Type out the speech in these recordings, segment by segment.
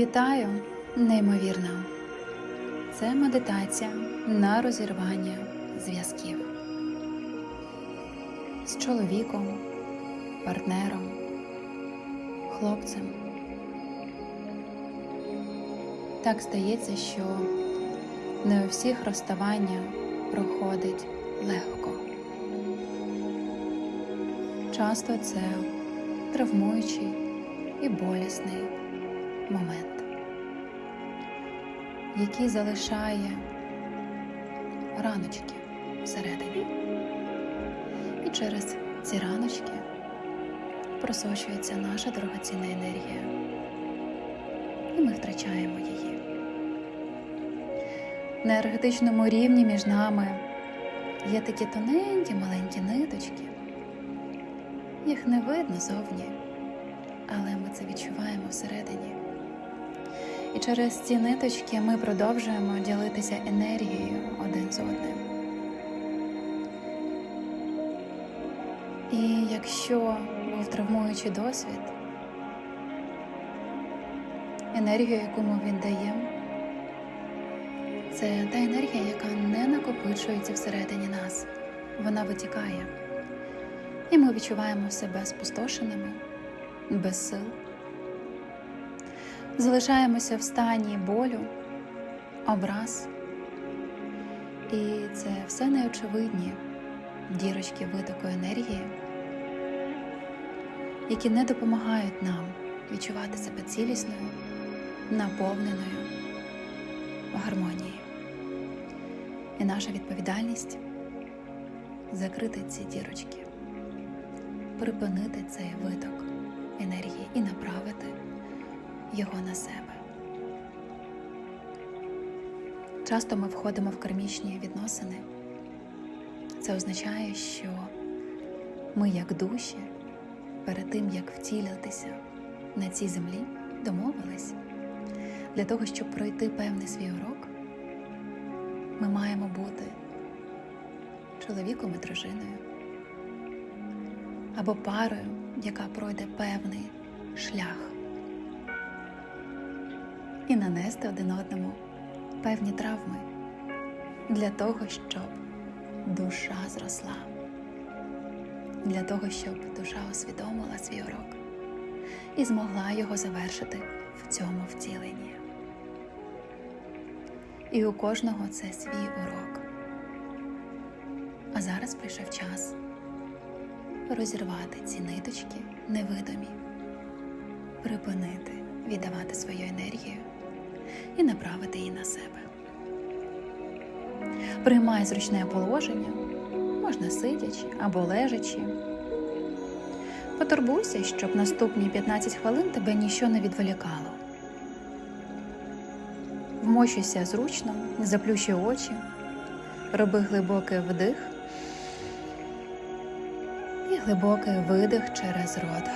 Вітаю, неймовірно. Це медитація на розірвання зв'язків з чоловіком, партнером, хлопцем. Так стається, що не у всіх розставання проходить легко. Часто це травмуючий і болісний момент, який залишає раночки всередині. І через ці раночки просочується наша дорогоцінна енергія, і ми втрачаємо її. На енергетичному рівні між нами є такі тоненькі маленькі ниточки. Їх не видно зовні, але ми це відчуваємо всередині. І через ці ниточки ми продовжуємо ділитися енергією один з одним. І якщо був травмуючий досвід, енергію, яку ми віддаємо, це та енергія, яка не накопичується всередині нас, вона витікає. І ми відчуваємо себе спустошеними, без сил. Залишаємося в стані болю, образ. І це все неочевидні дірочки витоку енергії, які не допомагають нам відчувати себе цілісною, наповненою в гармонії. І наша відповідальність закрити ці дірочки, припинити цей виток енергії і направити його на себе. Часто ми входимо в кармічні відносини. Це означає, що ми, як душі, перед тим як втілитися на цій землі, домовились для того, щоб пройти певний свій урок, ми маємо бути чоловіком і дружиною або парою, яка пройде певний шлях і нанести один одному певні травми для того, щоб душа зросла, для того, щоб душа усвідомила свій урок і змогла його завершити в цьому втіленні. І у кожного це свій урок. А зараз прийшов час розірвати ці ниточки невидимі, припинити віддавати свою енергію і направити її на себе. Приймай зручне положення, можна сидячи або лежачи. Потурбуйся, щоб наступні 15 хвилин тебе ніщо не відволікало. Вмощуйся зручно, заплющуй очі, роби глибокий вдих і глибокий видих через рот.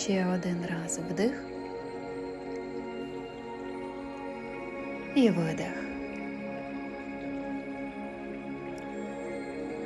Ще один раз вдих і видих.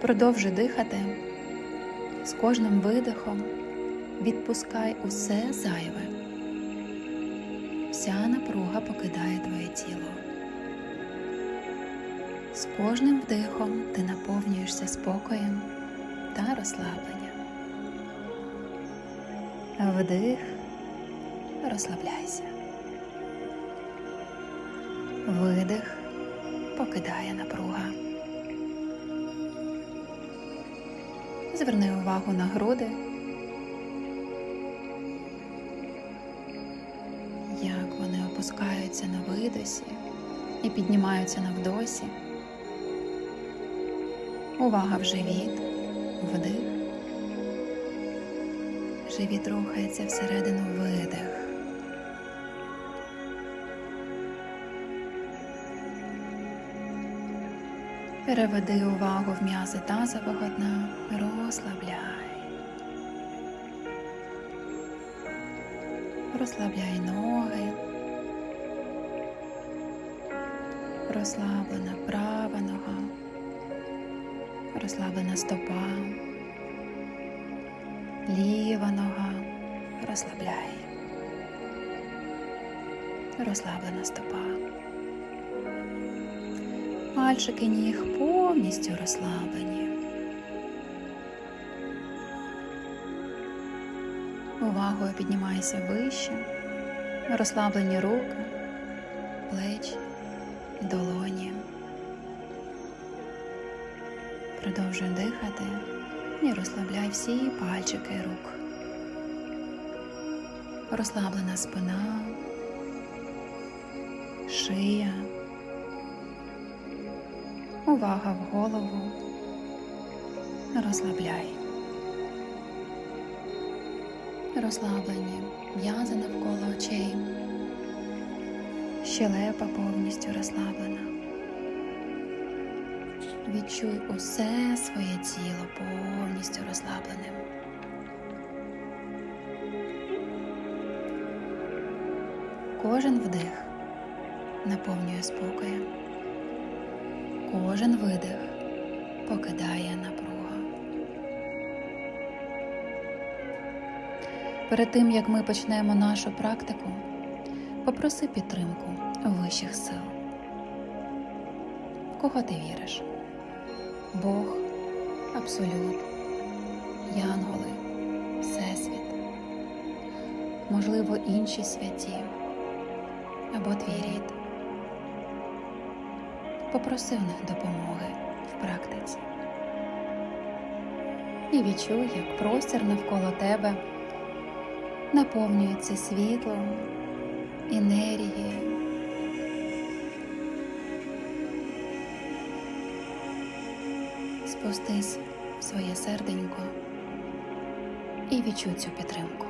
Продовжуй дихати. З кожним видихом відпускай усе зайве. Вся напруга покидає твоє тіло. З кожним вдихом ти наповнюєшся спокоєм та розслабленням. Вдих, розслабляйся. Видих покидає напруга. Зверни увагу на груди, як вони опускаються на видосі і піднімаються на вдосі. Увага в живіт, вдих. Живіт рухається всередину видих. Переведи увагу в м'язи тазового дна, розслабляй. Розслабляй ноги. Розслаблена права нога, розслаблена стопа, ліва нога, розслабляй. Розслаблена стопа. Пальчики ніг повністю розслаблені. Увагою піднімайся вище, розслаблені руки, плечі, долоні. Продовжуй дихати і розслабляй всі пальчики рук. Розслаблена спина, шия, увага в голову. Розслабляй. Розслаблені м'язи навколо очей. Щелепа повністю розслаблена. Відчуй усе своє тіло повністю розслабленим. Кожен вдих наповнює спокоєм. Кожен видих покидає напруга. Перед тим як ми почнемо нашу практику, попроси підтримку вищих сил. В кого ти віриш? Бог, Абсолют, Янголи, Всесвіт, можливо, інші святі або твій рід. Попроси в них допомоги в практиці. І відчуй, як простір навколо тебе наповнюється світлом, енергією. Спустись в своє серденько і відчуй цю підтримку.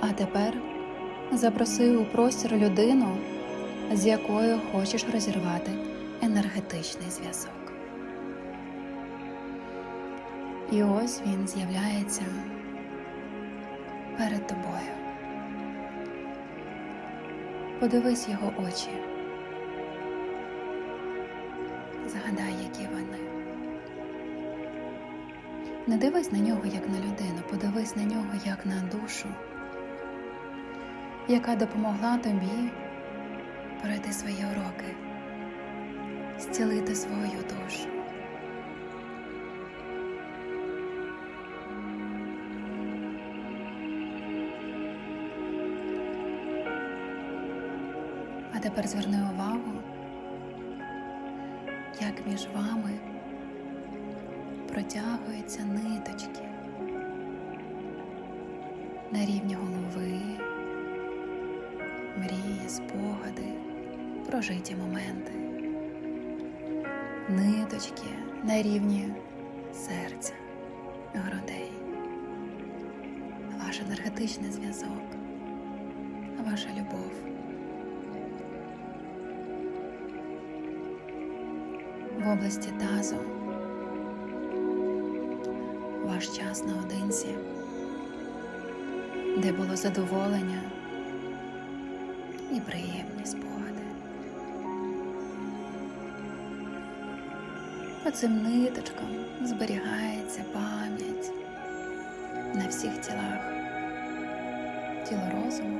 А тепер запроси у простір людину, з якою хочеш розірвати енергетичний зв'язок. І ось він з'являється перед тобою. Подивись його очі. Згадай, які вони. Не дивись на нього як на людину, подивись на нього як на душу, яка допомогла тобі пройти свої уроки, зцілити свою душу. Тепер зверни увагу, як між вами протягуються ниточки на рівні голови, мрії, спогади, прожиті моменти, ниточки на рівні серця, грудей, ваш енергетичний зв'язок, ваша любов. Області тазу, ваш час наодинці, де було задоволення і приємні спогади. По цим ниточкам зберігається пам'ять на всіх тілах, тіло розуму,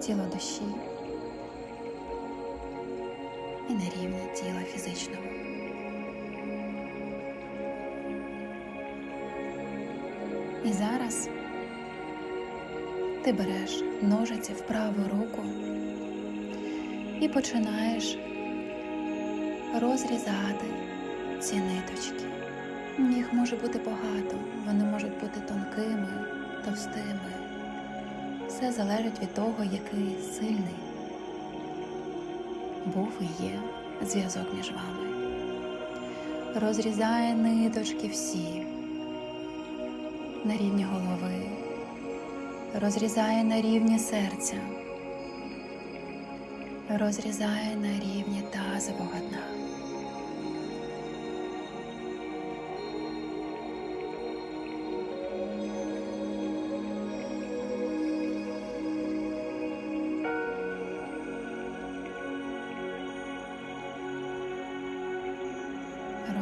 тіло душі і на рівні тіла фізичного. І зараз ти береш ножиці в праву руку і починаєш розрізати ці ниточки. Їх може бути багато, вони можуть бути тонкими, товстими. Все залежить від того, який сильний був і є зв'язок між вами. Розрізає ниточки всі на рівні голови, розрізає на рівні серця, розрізає на рівні тазового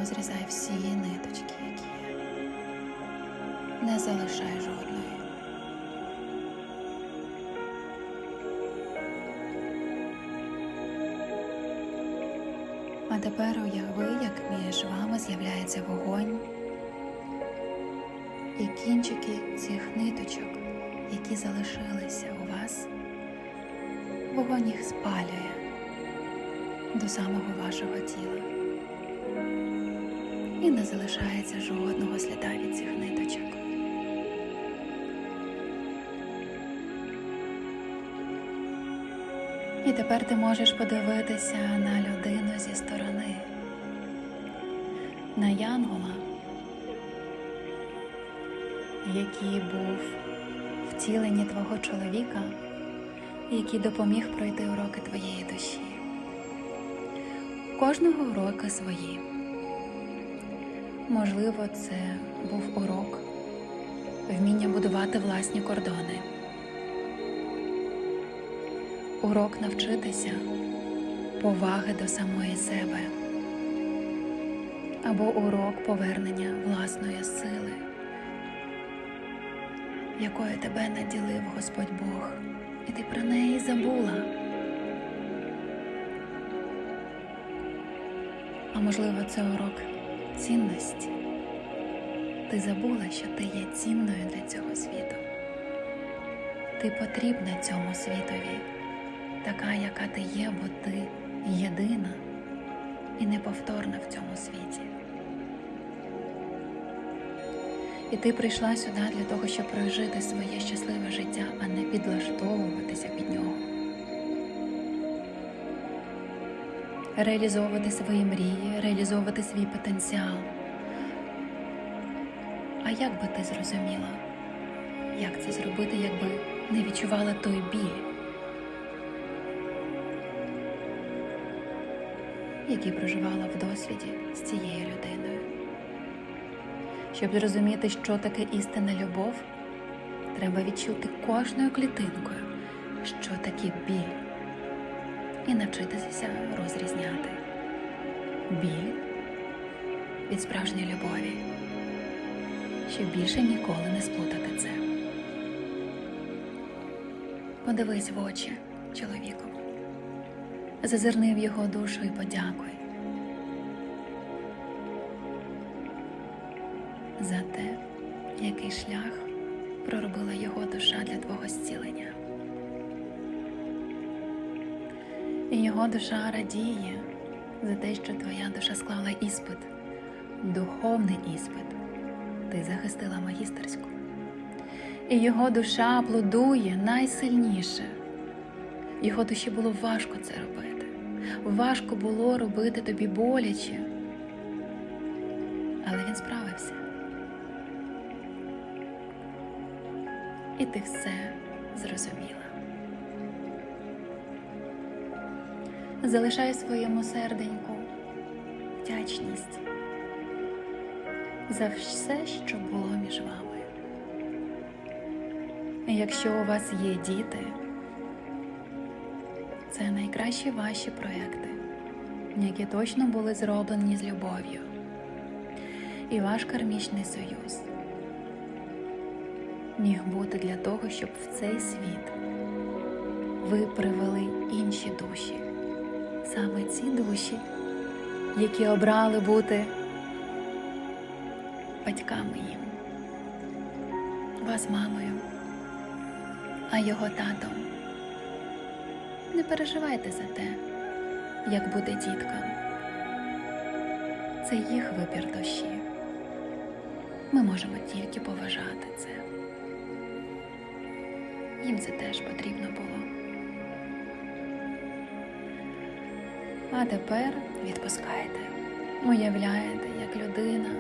розрізай всі ниточки, які є. Не залишай жодної. А тепер уяви, як між вами з'являється вогонь і кінчики цих ниточок, які залишилися у вас, вогонь їх спалює до самого вашого тіла. І не залишається жодного сліда від цих ниточок. І тепер ти можеш подивитися на людину зі сторони, на Янгола, який був втіленні твого чоловіка, який допоміг пройти уроки твоєї душі. Кожного уроки свої. Можливо, це був урок вміння будувати власні кордони. Урок навчитися поваги до самої себе або урок повернення власної сили, якою тебе наділив Господь Бог, і ти про неї забула. А можливо, це урок цінності. Ти забула, що ти є цінною для цього світу. Ти потрібна цьому світові, така, яка ти є, бо ти єдина і неповторна в цьому світі. І ти прийшла сюди для того, щоб прожити своє щасливе життя, а не підлаштовуватися під нього. Реалізовувати свої мрії, реалізовувати свій потенціал. А як би ти зрозуміла, як це зробити, якби не відчувала той біль, який проживала в досвіді з цією людиною? Щоб зрозуміти, що таке істинна любов, треба відчути кожною клітинкою, що таке біль, і навчитися розрізняти біль від справжньої любові щоб більше ніколи не сплутати це. Подивись в очі чоловіку, зазирни в його душу і подякуй за те, який шлях проробила його душа для твого зцілення. І його душа радіє за те, що твоя душа склала іспит, духовний іспит ти захистила магістерську. І його душа аплодує найсильніше. Його душі було важко це робити. Важко було робити тобі боляче. Але він справився. І ти все зрозуміла. Залишай своєму серденьку вдячність за все, що було між вами. Якщо у вас є діти, це найкращі ваші проекти, які точно були зроблені з любов'ю. І ваш кармічний союз міг бути для того, щоб в цей світ ви привели інші душі, саме ці душі, які обрали бути батьками їм, вас мамою, а його татом. Не переживайте за те, як буде діткам. Це їх вибір душі. Ми можемо тільки поважати це. Їм це теж потрібно А тепер відпускайте, уявляєте, як людина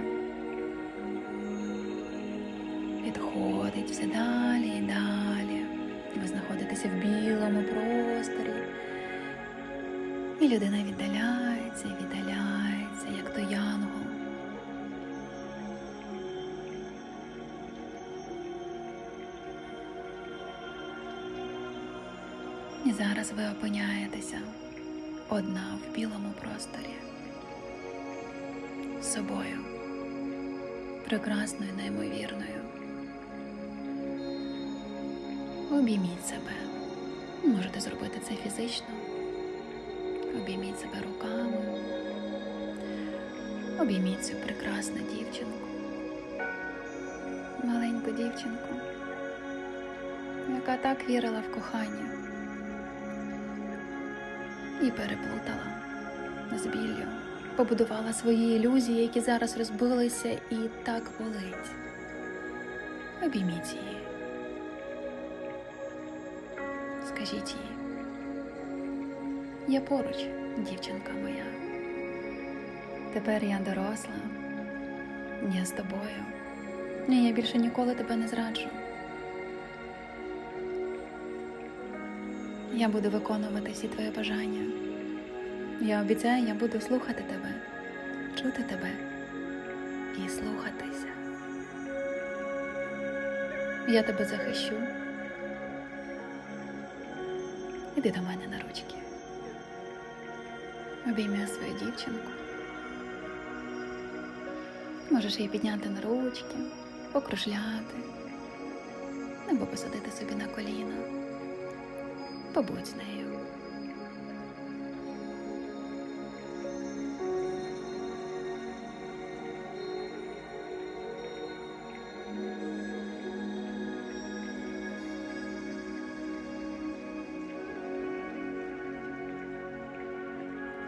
відходить все далі і далі. Ви знаходитеся в білому просторі. І людина віддаляється і віддаляється, як то янгол. І зараз ви опиняєтеся одна в білому просторі. собою, прекрасною, неймовірною. Обійміть себе. Можете зробити це фізично. Обійміть себе руками. Обійміть цю прекрасну дівчинку. Маленьку дівчинку, яка так вірила в кохання і переплутала з біллю, побудувала свої ілюзії, які зараз розбилися, і так болить. Обійміть її. Скажіть їй. Я поруч, дівчинка моя. Тепер я доросла, я з тобою. Ні, я більше ніколи тебе не зраджу. Я буду виконувати всі твої бажання. Я обіцяю, я буду слухати тебе, чути тебе і слухатися. Я тебе захищу. Іди до мене на ручки. Обійми свою дівчинку. Можеш її підняти на ручки, покружляти, або посадити собі на коліна. Побудь з нею.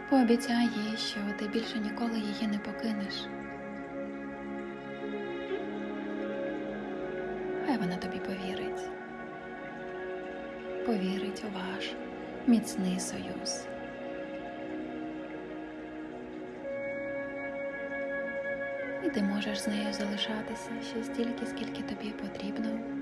Пообіцяй їй, що ти більше ніколи її не покинеш. Хай вона тобі повірить. Повірить у ваш міцний союз. І ти можеш з нею залишатися ще стільки, скільки тобі потрібно.